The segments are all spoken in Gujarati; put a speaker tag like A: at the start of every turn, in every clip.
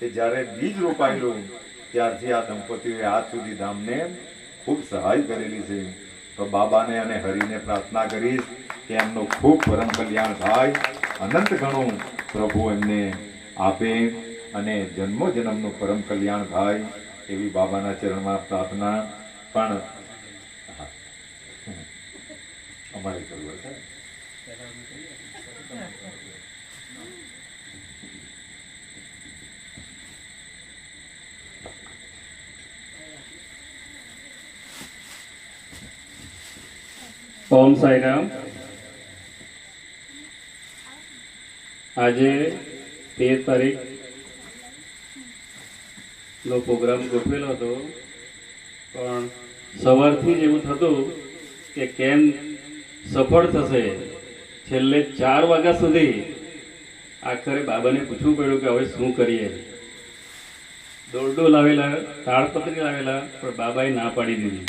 A: કે જ્યારે બીજ રોપાયેલું, ત્યારથી આ દંપતીઓએ આજ સુધી ધામને ખૂબ સહાય કરેલી છે. તો બાબાને અને હરિને પ્રાર્થના કરીશ કે એમનું ખૂબ પરમ કલ્યાણ થાય. અનંત ગણું પ્રભુ એમને આપે અને જન્મો જન્મનું પરમ કલ્યાણ થાય એવી બાબાના ચરણમાં પ્રાર્થના. પણ. અમારે કરવું હશે
B: ઓમ સાઈરામ. આજે તેર તારીખ નો પ્રોગ્રામ ગોઠવેલો હતો. પણ સવારથી જ એવું થતું કે કેમ સફળ થશે છેલ્લે ચાર વાગ્યા સુધી આખરે બાબાને પૂછવું પડ્યું કે હવે શું કરીએ. દોરડો લાવેલા, તાળપત્રી લાવેલા, પણ બાબાએ ના પાડી દીધી.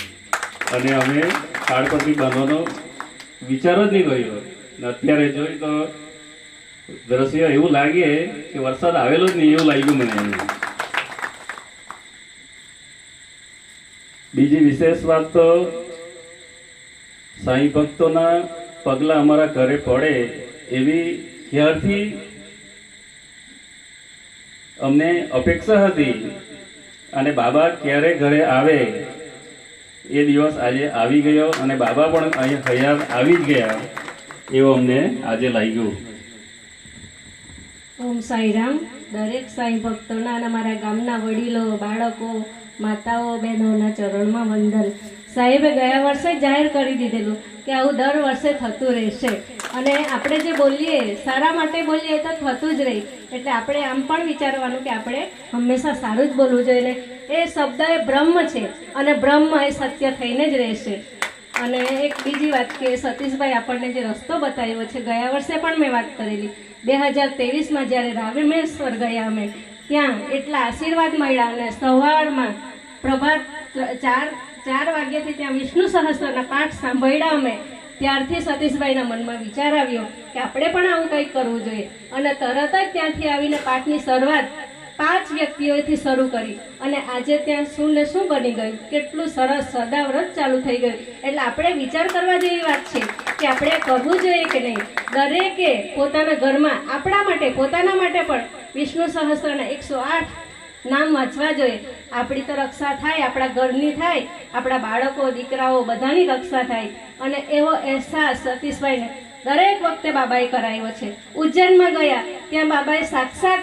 B: અને અમે તાળપત્રી બાંધવાનો વિચાર જ નહીં ને અત્યારે જોઈ તો દ્રશ્ય એવું લાગે કે વરસાદ આવેલો જ નહીં એવું લાગ્યું મને. બીજી વિશેષ વાત તો સાંઈ ભક્તોના પગલાં અમારા ઘરે પડે એવી ક્યારથી અમને અપેક્ષા હતી અને બાબા ક્યારે ઘરે આવે એ દિવસ આજે આવી ગયો અને બાબા પણ અહીં હયાત આવી જ ગયા એવું અમને આજે લાગ્યું.
C: ઓમ સાંઈરામ દરેક સાંઈ ભક્તોના અને મારા ગામના વડીલો, બાળકો, માતાઓ, બહેનોના ચરણમાં વંદન. સાહેબે ગયા વર્ષે જાહેર કરી દીધેલું કે આવું દર વર્ષે થતું રહેશે. અને આપણે જે બોલીએ, સારા માટે બોલીએ તો થતું જ રહે. એટલે આપણે આમ પણ વિચારવાનું કે આપણે હંમેશા સારું જ બોલવું જોઈએ ને. એ શબ્દ એ બ્રહ્મ છે અને બ્રહ્મ એ સત્ય થઈને જ રહેશે. અને એક બીજી વાત કે સતીશભાઈ આપણને જે રસ્તો બતાવ્યો છે, ગયા વર્ષે પણ મેં વાત કરેલી. બે હજાર તેવીસમાં જ્યારે રામેશ્વર ગયા અમે, ત્યાં એટલા આશીર્વાદ મળ્યા અને સવારમાં પ્રભાત ચાર ચાર વાગ્યાથી ત્યાં વિષ્ણુ સહસ્ત્રના પાઠ સાંભળ્યા અમે. ત્યારથી સતીશભાઈના મનમાં વિચાર આવ્યો કે આપણે પણ આવું કંઈક કરવું જોઈએ. અને તરત જ ત્યાંથી આવીને પાઠની શરૂઆત પાંચ વ્યક્તિઓથી શરૂ કરી. અને આજે ત્યાં શું ને શું બની ગયું? કેટલું સરસ સદાવ્રત ચાલુ થઈ ગયું. એટલે આપણે વિચાર કરવા જેવી વાત છે કે આપણે કરવું જોઈએ કે નહીં? દરેકે પોતાના ઘરમાં, આપણા માટે, પોતાના માટે પણ વિષ્ણુ સહસ્ત્રના એકસો આઠ નામ વાંચવા જોઈએ. આપણી તો રક્ષા થાય, આપણા ઘરની થાય, આપણા બાળકો, દીકરાઓ બધાની રક્ષા થાય. અને એવો અહેસાસ સતીશભાઈને દરેક વખતે બાબાએ કરાવ્યો છે. ઉજ્જૈનમાં ગયા, ત્યાં બાબાએ સાક્ષાત